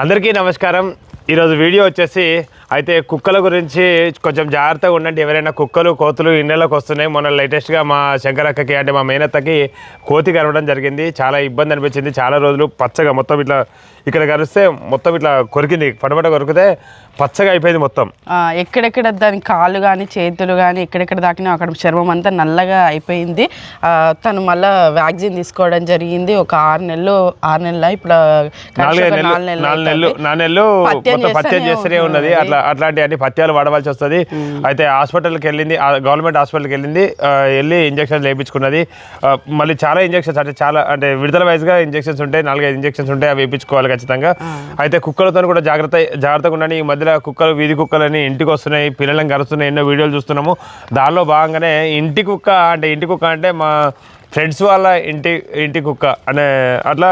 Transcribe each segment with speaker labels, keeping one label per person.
Speaker 1: అందరికీ నమస్కారం. ఈరోజు వీడియో వచ్చేసి అయితే కుక్కల గురించి కొంచెం జాగ్రత్తగా ఉండండి. ఎవరైనా కుక్కలు కోతులు ఇళ్ళలోకి వస్తున్నాయి మొన్న లేటెస్ట్గా మా శంకరక్కకి అంటే మా మేనత్తకి కోతి కరవడం జరిగింది. చాలా ఇబ్బంది అనిపించింది. చాలా రోజులు పచ్చగా మొత్తం ఇట్లా ఇక్కడ కరిస్తే మొత్తం ఇట్లా కొరికింది. పడబడ కొరికితే పచ్చగా అయిపోయింది మొత్తం.
Speaker 2: ఎక్కడెక్కడ దాని కాళ్ళు కానీ చేతులు కానీ ఎక్కడెక్కడ దాకినా అక్కడ చర్మం అంతా నల్లగా అయిపోయింది. తను మళ్ళా వ్యాక్సిన్ తీసుకోవడం జరిగింది. ఒక ఆరు నెలలు ఆరు నెలల ఇప్పుడు నాలుగు నెలలు పత్యం చేస్తూనే
Speaker 1: ఉన్నది. అట్లా అట్లాంటి అన్ని పత్యాలు వాడవలసి వస్తుంది. అయితే హాస్పిటల్కి వెళ్ళింది గవర్నమెంట్ హాస్పిటల్కి వెళ్ళింది వెళ్ళి ఇంజక్షన్స్ వేయించుకున్నది మళ్ళీ చాలా ఇంజక్షన్స్ అంటే చాలా అంటే విడుదల వైజ్గా ఇంజక్షన్స్ ఉంటాయి నాలుగైదు ఇంజక్షన్స్ ఉంటాయి అవి వేయించుకోవాలి ఖచ్చితంగా. అయితే కుక్కలతో కూడా జాగ్రత్త జాగ్రత్తగా ఉండండి. ఈ మధ్యలో కుక్కలు వీధి కుక్కలని ఇంటికి వస్తున్నాయి పిల్లలను కరుస్తున్నాయి ఎన్నో వీడియోలు చూస్తున్నాము. దానిలో భాగంగానే ఇంటి కుక్క అంటే ఇంటి కుక్క అంటే మా ఫ్రెండ్స్ వాళ్ళ ఇంటి ఇంటి కుక్క. అనే అట్లా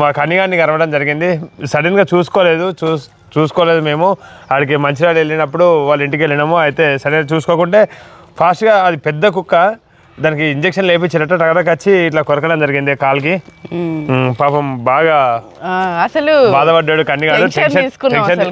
Speaker 1: మా కనిగాన్ని కరవడం జరిగింది. సడన్గా చూసుకోలేదు చూస్ చూసుకోలేదు మేము. ఆడికి మంచిర్యాల వెళ్ళినప్పుడు వాళ్ళ ఇంటికి వెళ్ళినాము. అయితే సడన్గా చూసుకోకుంటే ఫాస్ట్గా అది పెద్ద కుక్క దానికి ఇంజక్షన్ లేపించినట్టు టగడకు వచ్చి ఇట్లా కొరకడం జరిగింది కాల్కి. పాపం బాగా
Speaker 2: అసలు
Speaker 1: బాధపడ్డాడు కన్నిగాడు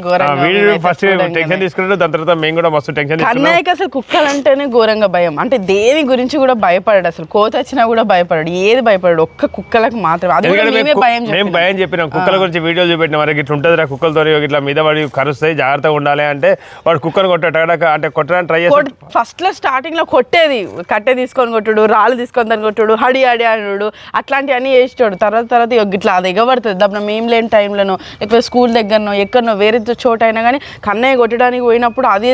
Speaker 2: ఘోరంగా
Speaker 1: వీడు ఫస్ట్. టెన్షన్ తీసుకున్నాడు దాని తర్వాత మేము కూడా మస్తు టెన్షన్
Speaker 2: కన్నయ్యకి అసలు కుక్కలంటేనే ఘోరంగా భయం. అంటే దేని గురించి కూడా భయపడాడు అసలు. కోత వచ్చినా కూడా భయపడాడు. ఏది భయపడాడు. ఒక్క కుక్కలకు మాత్రం అది భయం
Speaker 1: మేము
Speaker 2: చెప్పినాం.
Speaker 1: భయం చెప్పినాం. కుక్కల గురించి వీడియోలు చూపెట్టిన వారికి ఇట్లా ఉంటుంది కుక్కలతో ఇట్లా మీద పడి కరుస్తాయి జాగ్రత్తగా ఉండాలి అంటే వాడు కుక్కను కొట్టాడు అంటే కొట్టడానికి ట్రై చేస్తాడు
Speaker 2: ఫస్ట్లో స్టార్టింగ్లో కొట్టేది కట్టె తీసుకొని కొట్టుడు రాళ్ళు తీసుకొని దాన్ని కొట్టుడు హడి హడి అనుడు అట్లాంటివన్నీ చేసేటాడు. తర్వాత తర్వాత ఇట్లా అది ఎగబడుతుంది. దబ్బన మేము లేని టైంలోనో లేకపోతే స్కూల్ దగ్గరనో ఎక్కడనో వేరే చోట అయినా కానీ కన్నయ్య కొట్టడానికి పోయినప్పుడు అదే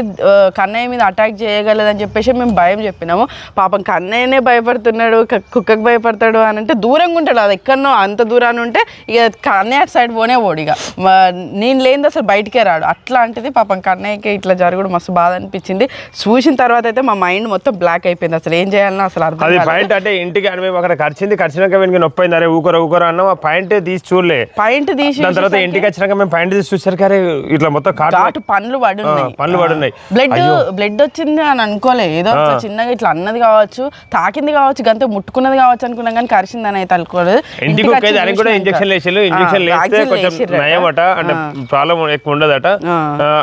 Speaker 2: కన్నయ్య మీద అటాక్ చేయగలదని చెప్పేసి మేము భయం చెప్పినాము. పాపం కన్నయ్యనే భయపడుతున్నాడు కుక్కకు భయపడతాడు అని అంటే దూరంగా ఉంటాడు. అది ఎక్కడనో అంత దూరాన్ని ఉంటే ఇక కన్నయ్య అటు సైడ్ పోనే పోడు ఇక నేను లేనిది అసలు బయటికే రాడు. అట్లాంటిది పాపం కన్నయ్యకి ఇట్లా జరగడం మస్తు బాధ అనిపించింది. చూసిన తర్వాత అయితే మా మైండ్ మొత్తం బ్లాక్ అయిపోయింది. అసలు ఏం చేయాలన్నా అసలు అర్థం
Speaker 1: అది. పాయింట్ అంటే ఇంటికి అని మేము అక్కడ ఖర్చింది ఖర్చినాక వెనుక నొప్పి అయింది. అరే ఊకర ఊకర అన్నాం ఆ పాయింట్ తీసి చూడలే.
Speaker 2: పాయింట్ తీసి
Speaker 1: దాని తర్వాత ఇంటికి వచ్చినాక మేము పాయింట్ తీసి చూసరికి అరే ఇట్లా మొత్తం కాటు
Speaker 2: పండ్లు పడి ఉన్నాయి
Speaker 1: ఆ, పండ్లు పడున్నాయి.
Speaker 2: బ్లడ్. బ్లడ్ వచ్చింది అని అనుకోలే. ఏదో చిన్నగా ఇట్లా అన్నది కావచ్చు తాకింది కావచ్చు గంత ముట్టుకున్నది కావచ్చు అనుకున్నాం కానీ కరిచిందని అయితే అనుకోలేదు
Speaker 1: ఇంటికి దానికి కూడా ఇంజక్షన్
Speaker 2: ఆ,
Speaker 1: ఇంజక్షన్ వేస్తే
Speaker 2: vaccine
Speaker 1: కొంచెం. నయమట అంటే ప్రాబ్లం ఎక్కువ ఉండదట.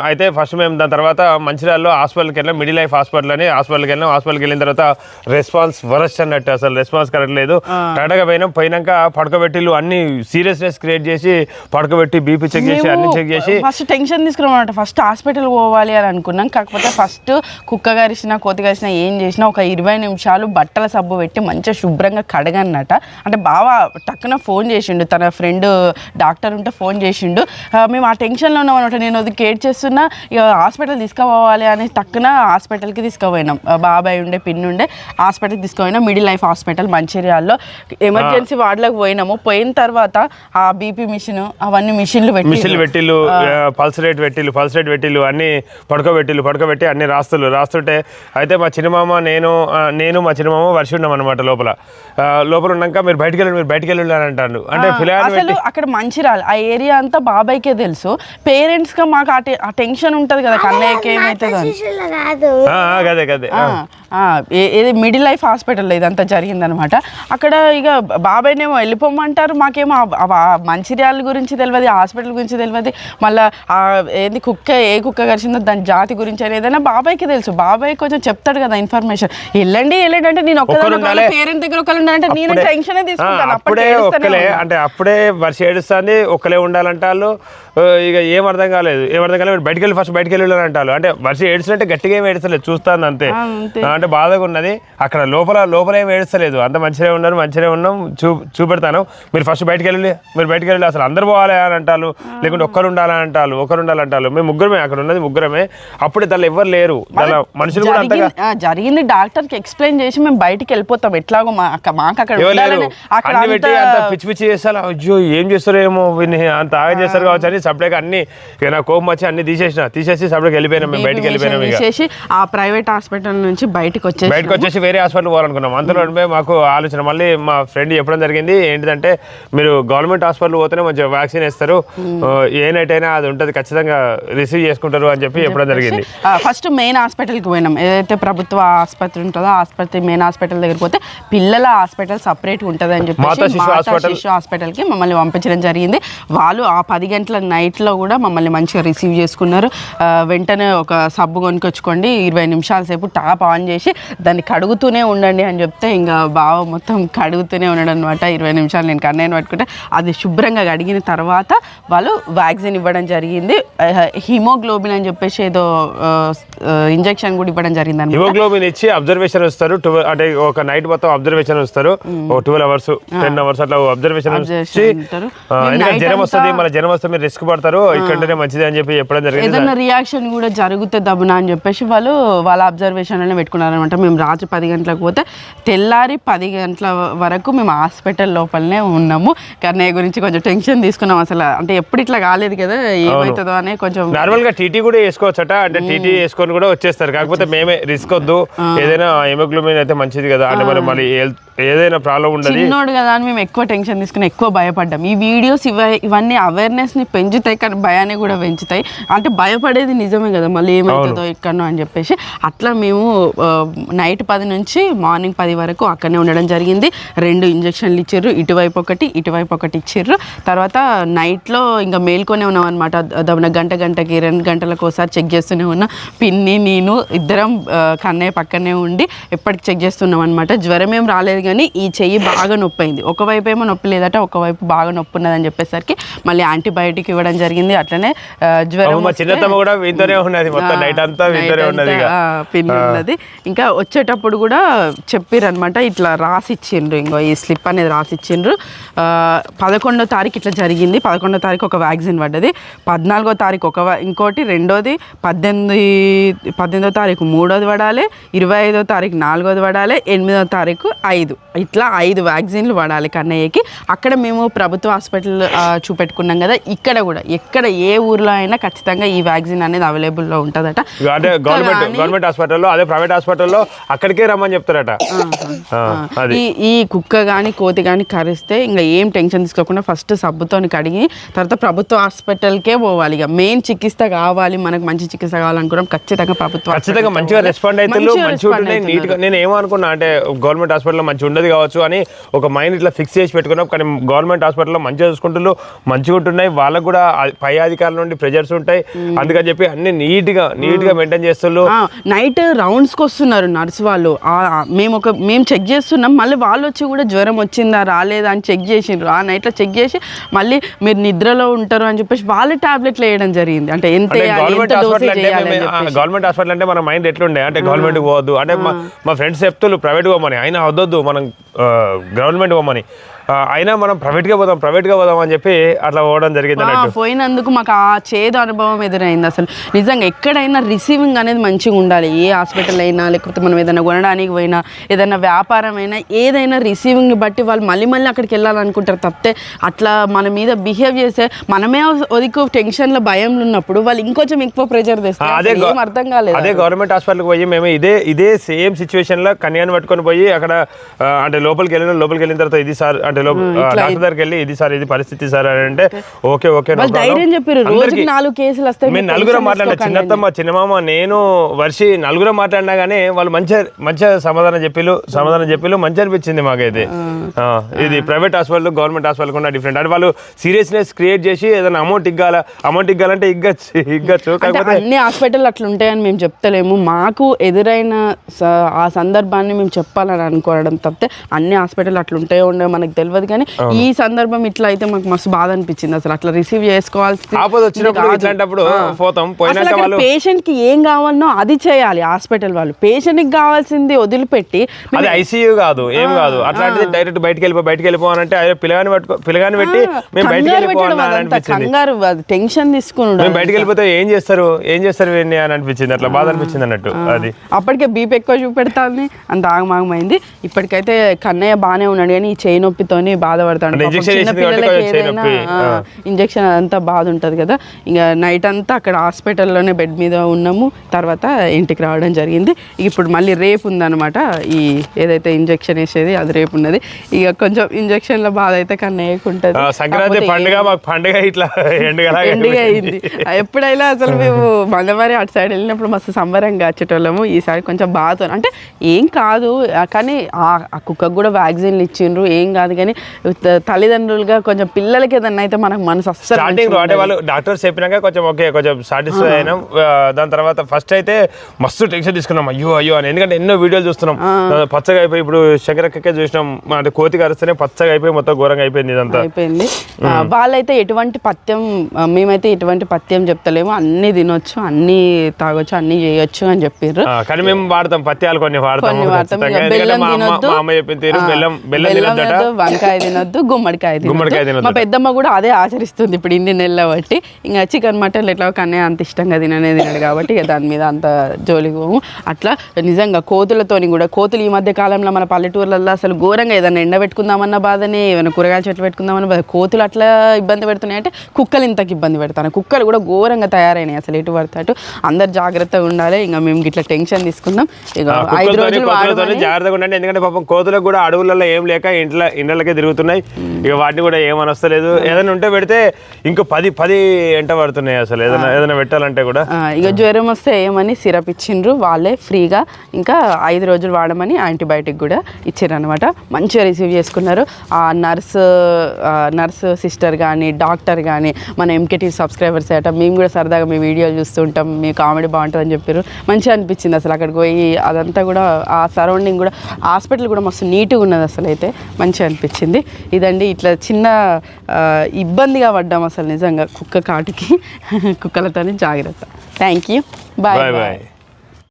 Speaker 1: అయితే ఫస్ట్ మేము దాని తర్వాత మంచిర్యాలలో హాస్పిటల్కి వెళ్ళాం. మిడిల్ లైఫ్ హాస్పిటల్ అని హాస్పిటల్కి వెళ్ళాం. హాస్పిటల్కి వెళ్ళిన తర్వాత రెస్పాన్స్ వరస్ట్ అన్నట్టు అసలు రెస్పాన్స్ కరెక్ట్ లేదు. టడగా పోయినాం పోయినాక పడకబెట్టిలు అన్ని సీరియస్నెస్ క్రియేట్ చేసి పడకబెట్టి బీపీ చెక్ చేసి అన్ని చెక్ చేసి.
Speaker 2: ఫస్ట్ టెన్షన్ తీసుకున్నాం ఫస్ట్ హాస్పిటల్ పోవాలి అని అనుకున్నాం. కాకపోతే ఫస్ట్ కుక్క గరిసిన కోతి గరిసిన ఏం చేసినా ఒక ఇరవై నిమిషాలు బట్టల సబ్బు పెట్టి మంచిగా శుభ్రంగా కడగన్నట. అంటే బాగా టక్కున ఫోన్ చేసిండు. తన ఫ్రెండ్ డాక్టర్ ఉంటే ఫోన్ చేసిండు. మేము ఆ టెన్షన్లో ఉన్నాం అనమాట నేను అది కేట్ చేస్తున్నా ఇక హాస్పిటల్ తీసుకుపోవాలి అని టక్కున హాస్పిటల్కి తీసుకుపోయినాం. బాబాయ్ ఉండే పిన్ ఉండే హాస్పిటల్కి తీసుకుపోయినాం మిడిల్ లైఫ్ హాస్పిటల్ మంచిర్యాల్లో ఎమర్జెన్సీ వార్డులోకి పోయినాము పోయిన తర్వాత ఆ బీపీ మిషన్ అవన్నీ మిషన్లు పెట్టి
Speaker 1: మిషన్లు పెట్టిల్లు పల్స్ రేట్ పెట్టిల్లు పల్స్ రేట్ పెట్టిల్లు అన్ని పడుకోబెట్టిల్లు పడుకోబెట్టి అన్ని రాస్తులు రాస్తుంటే అయితే మా చిన్నమామ నేను నేను మా చిన్నమామ వర్షి ఉన్నాం అనమాట లోపల లోపల ఉన్నాక మీరు బయటికి వెళ్ళండి మీరు బయటికి వెళ్ళండి అని అంటాను అంటే
Speaker 2: అసలు అక్కడ మంచిర్యాల ఆ ఏరియా అంతా బాబాయ్కే తెలుసు పేరెంట్స్గా మాకు ఆ టెన్షన్ ఉంటది కదా కన్నయ్యకి ఏమవుతుందో
Speaker 3: కాదు
Speaker 2: ఏది మిడిల్ లైఫ్ హాస్పిటల్లో ఇదంతా జరిగిందనమాట. అక్కడ ఇక బాబాయ్నేమో వెళ్ళిపోమంటారు మాకేమో మంచిర్యాల గురించి తెలియదు హాస్పిటల్ గురించి తెలియదు మళ్ళీ ఏంది కుక్క ఏ కుక్క కరిచిందో దాని జాతి గురించి అని ఏదైనా బాబాయ్కి తెలుసు. బాబాయ్ కొంచెం చెప్తాడు కదా ఇన్ఫర్మేషన్. వెళ్ళండి వెళ్ళండి అంటే నేను
Speaker 1: ఉండాలి.
Speaker 2: పేరెంట్ దగ్గర ఒకరు ఉండాలంటే నేను టెన్షన్ తీసుకుంటాను
Speaker 1: అప్పుడే ఒక్కలే. అంటే అప్పుడే వర్ష ఏడుస్తుంది ఒక్కలే ఉండాలంటే వాళ్ళు ఆ, ఇక ఏం అర్థం కాలేదు. ఏం అర్థం కాలేదు బయటికి వెళ్ళి ఫస్ట్ బయటికి వెళ్ళి అంటారు అంటే వర్ష ఏడుస్తుంటే గట్టిగా ఏం ఏడుస్తలేదు చూస్తాను అంతే. అంటే బాధగా ఉన్నది. అక్కడ లోపల లోపల ఏం ఏడుస్తలేదు. అంత మంచిగా ఉన్నారు మంచిగా ఉన్నాం. చూ చూపెడతాను. మీరు ఫస్ట్ బయటికి వెళ్ళి మీరు బయటికి వెళ్ళి అసలు అందరు పోవాలి అని అంటారు. లేకుంటే ఒక్కరు ఉండాలని అంటారు ఒకరు ఉండాలంటారు మేము ముగ్గురమే అక్కడ ఉన్నది ముగ్గురమే. అప్పుడు దానిలో ఎవ్వరు లేరు. దానిలో మనుషులు కూడా అంతగా
Speaker 2: జరిగింది- ఆ, జరిగింది డాక్టర్కి ఎక్స్ప్లెయిన్ చేసి మేము బయటికి వెళ్ళిపోతాం. ఎట్లాగో మా అక్క- మాకు అక్కడ
Speaker 1: ఎవరు లేరు.
Speaker 2: ఉండాలని అక్కడ
Speaker 1: అన్ని పెట్టి
Speaker 2: అంత-
Speaker 1: అంత పిచ్చి పిచ్చి చేస్తారు. అయ్యో ఏం చేస్తారేమో వీన్ని అంత ఆగ చేస్తారు కావచ్చు అని సపరేట్గా అన్ని ఇక నా కోపం వచ్చి అన్ని తీసేసిన తీసేసి సపరేట్గా వెళ్ళిపోయినాం మేము బయటికి వెళ్ళిపోయినాం ఇక.
Speaker 2: చేసి ఆ ప్రైవేట్ హాస్పిటల్ నుంచి బయటకు వచ్చేసి
Speaker 1: బయటకు వచ్చేసి వేరే హాస్పిటల్ పోవాలనుకున్నాం. అంతలో ఉండిపోయి మాకు ఆలోచన మళ్ళీ మా ఫ్రెండ్ చెప్పడం జరిగింది. ఏంటిదంటే మీరు గవర్నమెంట్ హాస్పిటల్ పోతేనే మంచిగా వ్యాక్సిన్ వేస్తారు. ఆ, ఏ నైట్ అయినా అది ఉంటుంది ఖచ్చితంగా రిసీవ్ చేసుకుంటారు అని చెప్పి చెప్పడం జరిగింది.
Speaker 2: ఫస్ట్ మెయిన్ హాస్పిటల్కి పోయినాం. ఏదైతే ప్రభుత్వ ఆసుపత్రి ఉంటుందో ఆసుపత్రి మెయిన్ హాస్పిటల్ దగ్గర పోతే పిల్లల హాస్పిటల్ సపరేట్గా ఉంటుంది అని
Speaker 1: మాతా
Speaker 2: చెప్పేసి
Speaker 1: శిశు
Speaker 2: హాస్పిటల్కి మమ్మల్ని పంపించడం జరిగింది. వాళ్ళు ఆ పది గంటల నైట్లో కూడా మమ్మల్ని మంచిగా రిసీవ్ చేసుకున్నారు. వెంటనే ఒక సబ్బు కొనుకొచ్చుకోండి ఇరవై నిమిషాల సేపు టాప్ ఆన్ చేసి దాన్ని కడుగుతూనే ఉండండి అని చెప్తే ఇంకా బావ మొత్తం కడుగుతూనే ఉన్నాడు అనమాట ఇరవై నిమిషాలు నేను కన్నయ్యను పట్టుకుంటే అది శుభ్రంగా కడిగిన తర్వాత వాళ్ళు వ్యాక్సిన్ ఇవ్వడం జరిగింది. హిమోగ్లోబిన్ అని చెప్పేసి ఏదో ఇంజెక్షన్ కూడా ఇవ్వడం జరిగింది
Speaker 1: హిమోగ్లోబిన్ ఇచ్చి అబ్జర్వేషన్ వస్తారు. అంటే ఒక నైట్ మొత్తం అబ్జర్వేషన్ వస్తారు. ఒక ట్వెల్వ్ అవర్స్ టెన్ అవర్స్ అట్లా అబ్జర్వేషన్
Speaker 2: night
Speaker 1: జ్వరం వస్తుంది మళ్ళీ జ్వరం వస్తే మీరు రిస్క్ పడతారు. ఇక్కడనే మంచిది అని చెప్పి చెప్పడం జరిగింది
Speaker 2: ఏదైనా రియాక్షన్ కూడా జరుగుతుంది దబ్బున అని చెప్పేసి వాళ్ళు వాళ్ళ అబ్జర్వేషన్లోనే పెట్టుకున్నారు అనమాట మేము రాత్రి పది గంటలకు పోతే తెల్లారి పది గంటల వరకు మేము హాస్పిటల్ లోపలనే ఉన్నాము. కన్నయ్య గురించి కొంచెం టెన్షన్ తీసుకున్నాం అసలు. అంటే ఎప్పుడు ఇట్లా కాలేదు కదా ఏమవుతుందో అని కొంచెం
Speaker 1: నార్మల్గా టీటీ కూడా వేసుకోవచ్చట. అంటే టీటీ వేసుకొని కూడా వచ్చేస్తారు. కాకపోతే మేమే రిస్క్ వద్దు. ఏదైనా హిమోగ్లోబిన్ అయితే మంచిది కదా. అంటే మరి మళ్ళీ ఏదైనా ప్రాబ్లం ఉండదు.
Speaker 2: చిన్నోడు కదా అని మేము ఎక్కువ టెన్షన్ తీసుకుని ఎక్కువ భయపడ్డాం. ఈ వీడియోస్ ఇవ ఇవన్నీ అవేర్నెస్ని పెంచుతాయి కానీ భయాన్ని కూడా పెంచుతాయి. అంటే భయపడేది నిజమే కదా మళ్ళీ ఏమవుతుందో ఇక్కడనో అని చెప్పేసి. అట్లా మేము నైట్ పది నుంచి మార్నింగ్ పది వరకు అక్కడనే ఉండడం జరిగింది. రెండు ఇంజక్షన్లు ఇచ్చారు. ఇటువైపు ఒకటి ఇటువైపు ఒకటి ఇచ్చారు. తర్వాత నైట్లో ఇంకా మేల్కొనే ఉన్నాం అనమాట దమ్మున గంట గంటకి రెండు గంటలకు ఒకసారి చెక్ చేస్తూనే ఉన్నా. పిన్ని నేను ఇద్దరం కన్నయ్య పక్కనే ఉండి ఎప్పటికి చెక్ చేస్తున్నాం అనమాట జ్వరం ఏం రాలేదు కానీ ఈ చెయ్యి బాగా నొప్పి అయింది ఒకవైపు ఏమో నొప్పి లేదట ఒకవైపు బాగా నొప్పి ఉన్నదని చెప్పేసరికి మళ్ళీ యాంటీబయాటిక్ ఇవ్వడం జరిగింది. అట్లనే జ్వరం
Speaker 1: చిన్నతమ్మ కూడా వీంతోనే ఉన్నది. మొత్తం నైట్ అంతా వీంతోనే ఉన్నది ఇక.
Speaker 2: పిన్ ఉన్నది. ఇంకా వచ్చేటప్పుడు కూడా చెప్పిరనమాట ఇట్లా రాసి ఇచ్చిండ్రు ఇంకో ఈ స్లిప్ అనేది రాసి ఇచ్చిండ్రు ఆ, పదకొండో తారీఖు ఇట్లా జరిగింది. పదకొండో తారీఖు ఒక వ్యాక్సిన్ పడ్డది. పద్నాలుగో తారీఖు ఒక ఇంకోటి రెండోది పద్దెనిమిది పద్దెనిమిదో తారీఖు మూడోది పడాలి. ఇరవై ఐదో తారీఖు నాలుగోది పడాలి. ఎనిమిదో తారీఖు ఐదు. ఇట్లా ఐదు వ్యాక్సిన్లు పడాలి కన్నయ్యకి. అక్కడ మేము ప్రభుత్వ హాస్పిటల్ చూపెట్టుకున్నాం కదా. ఇక్కడ కూడా ఎక్కడ ఏ ఊర్లో అయినా ఖచ్చితంగా ఈ వ్యాక్సిన్ అనేది అవైలబుల్లో ఉంటుందట.
Speaker 1: అంటే గవర్నమెంట్ గవర్నమెంట్ హాస్పిటల్లో అదే ప్రైవేట్ హాస్పిటల్లో అక్కడికే రమ్మని చెప్తారట. అది.
Speaker 2: ఈ కుక్క కానీ కోతి కానీ కరిస్తే ఇంకా ఏం టెన్షన్ తీసుకోకుండా ఫస్ట్ సబ్బుతో కడిగి తర్వాత ప్రభుత్వ హాస్పిటల్కే పోవాలి. ఇక మెయిన్ చికిత్స కావాలి మనకు మంచి చికిత్స కావాలనుకున్నాం ఖచ్చితంగా ప్రభుత్వ
Speaker 1: ఖచ్చితంగా మంచిగా. రెస్పాండ్ అవుతారు
Speaker 2: మంచిగా.
Speaker 1: నేను ఏమనుకున్నా అంటే గవర్నమెంట్ హాస్పిటల్లో మంచిగా ఉండదు కావచ్చు అని ఒక మైండ్ ఇట్లా ఫిక్స్ చేసి పెట్టుకున్నాం. కానీ గవర్నమెంట్ హాస్పిటల్లో మంచిగా చూసుకుంటున్నారు మంచిగా ఉంటున్నాయి. వాళ్ళకు కూడా పై అధికారుల నుండి ప్రెజర్స్ ఉంటాయి. అందుకని చెప్పి అన్ని నీట్గా నీట్గా మెయింటైన్ చేస్తున్నారు
Speaker 2: నైట్ రౌండ్స్కి వస్తున్నారు నర్స్ వాళ్ళు. ఆ, మేము ఒక మేము చెక్ చేస్తున్నాం. మళ్ళీ వాళ్ళు వచ్చి కూడా జ్వరం వచ్చిందా రాలేదా అని చెక్ చేసిండ్రు. ఆ నైట్లో చెక్ చేసి మళ్ళీ మీరు నిద్రలో ఉంటారు అని చెప్పేసి వాళ్ళే టాబ్లెట్లు వేయడం జరిగింది. అంటే ఎంత
Speaker 1: గవర్నమెంట్ హాస్పిటల్ అంటే మన మైండ్ ఎట్లుండే? అంటే గవర్నమెంట్ పోవద్దు. అంటే మా ఫ్రెండ్స్ చెప్తున్నారు ప్రైవేట్ పోమని. అయినా వద్దొద్దు మనం గవర్నమెంట్ పోమని. అయినా మనం ప్రైవేట్గా పోదాం ప్రైవేట్గా పోదాం అని చెప్పి అట్లా పోవడం జరిగింది
Speaker 2: పోయినందుకు మాకు ఆ చేదు అనుభవం ఎదురైంది అసలు. నిజంగా ఎక్కడైనా రిసీవింగ్ అనేది మంచిగా ఉండాలి. ఏ హాస్పిటల్ అయినా లేకపోతే మనం ఏదైనా కొనడానికి పోయినా ఏదైనా వ్యాపారం అయినా ఏదైనా రిసీవింగ్ బట్టి వాళ్ళు మళ్ళీ మళ్ళీ అక్కడికి వెళ్ళాలనుకుంటారు. తప్పితే అట్లా మన మీద బిహేవ్ చేస్తే మనమే ఒదికు టెన్షన్లో భయంలో ఉన్నప్పుడు వాళ్ళు ఇంకొంచెం ఎక్కువ ప్రెజర్
Speaker 1: ఆ,
Speaker 2: తెస్తారు. ఏం అర్థం కాలేదు
Speaker 1: అదే గవర్నమెంట్ హాస్పిటల్కి పోయి మేము ఇదే ఇదే సేమ్ సిచ్యువేషన్లో కన్యాన్ని పట్టుకొని పోయి అక్కడ అంటే లోపలికి వెళ్ళిన లోపలికి వెళ్ళిన తర్వాత ఇది సార్ ఆ, డాక్టర్ దగ్గరికి వెళ్ళి ఇది సార్ ఇది పరిస్థితి సార్ అని అంటే ఓకే. ఓకే.
Speaker 2: ధైర్యం చెప్పారు రోజుకి నాలుగు కేసులు వస్తాయి
Speaker 1: మేము నలుగురం మాట్లాడిన. చిన్నత్తమ్మ చిన్నమామ నేను వర్షి నలుగురం మాట్లాడినా కానీ వాళ్ళు మంచిగా మంచిగా సమాధానం చెప్పిళ్ళు సమాధానం చెప్పిళ్ళు మంచి అనిపించింది మాకైతే. ఇది ప్రైవేట్ హాస్పిటల్ గవర్నమెంట్ హాస్పిటల్ కూడా డిఫరెంట్. అంటే వాళ్ళు సీరియస్నెస్ క్రియేట్ చేసి ఏదైనా అమౌంట్ ఇగ్గాల అమౌంట్ ఇగ్గాలంటే ఇగ్గచ్చు ఇగ్గచ్చు.
Speaker 2: అన్ని హాస్పిటల్ అట్లా ఉంటాయని మేము చెప్తలేము. మాకు ఎదురైన ఆ సందర్భాన్ని మేము చెప్పాలని అనుకోవడం తప్పితే అన్ని హాస్పిటల్ అట్లా ఉంటాయో ఉండవు మనకు తెలియదు కానీ ఈ సందర్భం ఇట్లా అయితే మాకు మస్తు బాధ అనిపించింది అసలు. అట్లా రిసీవ్ చేసుకోవాల్సి
Speaker 1: ఆపద వచ్చినప్పుడు ఇట్లాంటప్పుడు పోతాం. పోయినాక
Speaker 2: అసలు
Speaker 1: వాళ్ళు
Speaker 2: పేషెంట్కి ఏం కావాలనో అది చేయాలి హాస్పిటల్ వాళ్ళు. పేషెంట్కి కావాల్సింది వదిలిపెట్టి
Speaker 1: అది ఐసీయూ కాదు ఏం కాదు. అట్లాంటిది డైరెక్ట్ బయటికి వెళ్ళిపో బయటికి వెళ్ళిపో అని అంటే అదే పిల్లగాని పట్టుకో పిల్లగాని పెట్టి మేము బయటికి
Speaker 2: కంగారు టెన్షన్ తీసుకుని
Speaker 1: మేము బయటికి వెళ్ళిపోతే ఏం చేస్తారు? ఏం చేస్తారు వీడిని అని అనిపించింది. అట్లా బాధ అనిపించింది అన్నట్టు అది.
Speaker 2: అప్పటికే బీపీ ఎక్కువ చూపెడతాంది. అంత ఆగమాగమైంది. ఇప్పటికైతే కన్నయ్య బాగానే ఉన్నాడు కానీ ఈ చేయి నొప్పితోని బాధపడతాడు. ఏదైనా ఇంజెక్షన్ అదంతా బాధ ఉంటుంది కదా. ఇంకా నైట్ అంతా అక్కడ హాస్పిటల్లోనే బెడ్ మీద ఉన్నాము. తర్వాత ఇంటికి రావడం జరిగింది. ఇప్పుడు మళ్ళీ రేపు ఉందన్నమాట ఈ ఏదైతే ఇంజెక్షన్ వేసేది అది రేపు ఉన్నది ఇక కొంచెం ఇంజెక్షన్ల బాధ అయితే కన్నయ్యకు ఉంటుంది
Speaker 1: సంక్రాంతి పండుగ మాకు పండుగ ఇట్లా
Speaker 2: ఎండుగా అయింది. ఎప్పుడైనా అసలు మేము మందమారి అటు సైడ్ వెళ్ళినప్పుడు మస్తు సంబరంగా వచ్చేటోళ్ళము. ఈసారి కొంచెం బాధ. అంటే ఏం కాదు కానీ ఆ ఆ కుక్కకు కూడా వ్యాక్సిన్లు ఇచ్చిండ్రు. ఏం కాదు కానీ త- తల్లిదండ్రులుగా కొంచెం పిల్లలకి ఏదన్నా అయితే మనకు మనసు అస్సలు
Speaker 1: స్టార్టింగ్ అంటే వాళ్ళు డాక్టర్స్ చెప్పినాక కొంచెం ఓకే కొంచెం సాటిస్ఫై అయినాం. దాని తర్వాత ఫస్ట్ అయితే మస్తు టెన్షన్ తీసుకున్నాం. అయ్యో అయ్యో అని. ఎందుకంటే ఎన్నో వీడియోలు చూస్తున్నాం. పచ్చగా అయిపోయి ఇప్పుడు శంకరక్కకే చూసినాం. అంటే కోతి కరిస్తేనే పచ్చగా అయిపోయి మొత్తం ఘోరంగా అయిపోయింది ఇదంతా.
Speaker 2: అయిపోయింది. వాళ్ళైతే ఎటువంటి పథ్యం ఆ, మేమైతే ఎటువంటి పథ్యం చెప్తలేము. అన్ని తినొచ్చు అన్ని తాగొచ్చు అన్ని చేయొచ్చు అని చెప్పారు
Speaker 1: కానీ మేము వాడతాం పత్యాలు కొన్ని వాడతాం
Speaker 2: బెల్లం తినొద్దు.
Speaker 1: బెల్లం బెల్లం
Speaker 2: తినొద్దు వంకాయ తినొద్దు. గుమ్మడికాయ తినొద్దు. మా పెద్దమ్మ కూడా అదే ఆచరిస్తుంది ఇప్పుడు ఇన్ని నెలల బట్టి. ఇంకా చికెన్ మటన్ ఎట్లా కన్నయ్య అంత ఇష్టంగా తిననే తినడు కాబట్టి దాని మీద అంత జోలికి పోము. అట్లా నిజంగా కోతులతోని కూడా కోతులు ఈ మధ్య కాలంలో మన పల్లెటూర్లలో అసలు ఘోరంగా ఏదైనా ఎండ పెట్టుకుందామన్న బాధనే ఏమైనా కూరగాయల చెట్లు పెట్టుకుందామన్న బాధ. కోతులు అట్లా ఇబ్బంది పెడుతున్నాయి అంటే కుక్కలు ఇంతకు ఇబ్బంది పెడతాను కుక్కలు కూడా ఘోరంగా తయారైనాయి అసలు ఎటు పడితే అటు. అందరు జాగ్రత్తగా ఉండాలి. ఇంకా మేము ఇట్లా టెన్షన్ తీసుకున్నాం ఇక ఐదు రోజులు
Speaker 1: జాగ్రత్తగా ఉండండి. ఎందుకంటే పాపం కోతులకు కూడా అడవులలో ఏం లేక ఇంట్లో ఇండ్లకే తిరుగుతున్నాయి. ఇక వాటిని కూడా ఏం అనొస్తలేదు ఏదైనా ఉంటే పెడితే ఇంకో పది పది ఎంట పడుతున్నాయి అసలు. ఏదైనా ఏదైనా పెట్టాలంటే కూడా.
Speaker 2: ఇక జ్వరం వస్తే ఏమని సిరప్ ఇచ్చిండ్రు. వాళ్ళే ఫ్రీగా ఇంకా ఐదు రోజులు వాడమని యాంటీబయాటిక్ కూడా ఇచ్చారు అనమాట మంచిగా రిసీవ్ చేసుకున్నారు. ఆ నర్సు నర్సు సిస్టర్ కానీ డాక్టర్ కానీ మన ఎంకేటీ సబ్స్క్రైబర్స్ అట మేము కూడా సరదాగా మీ వీడియోలు చూస్తుంటాం. మీ కామెడీ బాగుంటుందని చెప్పారు మంచిగా అనిపించింది అసలు అక్కడికి పోయి. అదంతా కూడా ఆ సరౌండింగ్ కూడా హాస్పిటల్ కూడా మస్తు నీట్గా ఉన్నది అసలు అయితే మంచిగా అనిపించింది ఇదండి ఇట్లా చిన్న ఇబ్బందిగా పడ్డాం అసలు నిజంగా కుక్క కాటుకి. కుక్కలతోనే జాగ్రత్త. Thank you bye
Speaker 1: bye